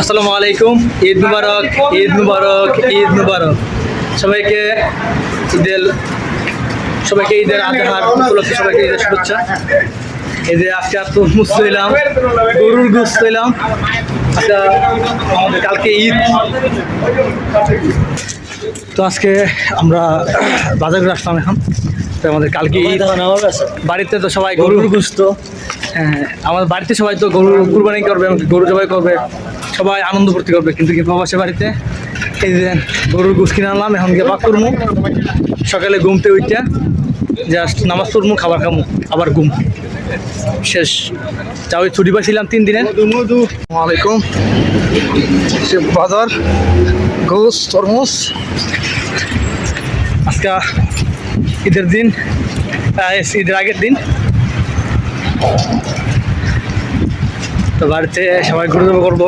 আসসালামু আলাইকুম ঈদ মুবারক ঈদ মুবারক ঈদ মুবারক। সবাইকে ঈদের সবাইকে ঈদের আজহার উপলক্ষে সবাইকে ঈদের শুভেচ্ছা। ঈদে আজকে আর তরমুজ তৈলাম গরুর গোস তৈলাম আচ্ছা আমাদের কালকে ঈদ। তো আজকে আমরা বাজার আসলাম এখন। তো আমাদের কালকে ঈদ। বাড়িতে তো সবাই গরুর গুস্ত হ্যাঁ আমাদের বাড়িতে সবাই তো গরু কুরবানি করবে গরু জবাই করবে। সবাই আনন্দ ফুর্তি করবে। কিন্তু কি প্রবাসে বাড়িতে? এই যে গরুর গুস কিনে আনলাম এখন গিয়ে পাক করব সকালে ঘুমতে উঠতে জাস্ট নামাজ পড়ব খাবার খামু আবার ঘুম। শেষ। যা ওই ছুটি পাইছিলাম তিন দিনের। আলাইকুম। সে বাজার গোস তরমুজ। আজকে ঈদের দিন ঈদের আগের দিন। তো বাড়িতে সবাই ঘুরে করব।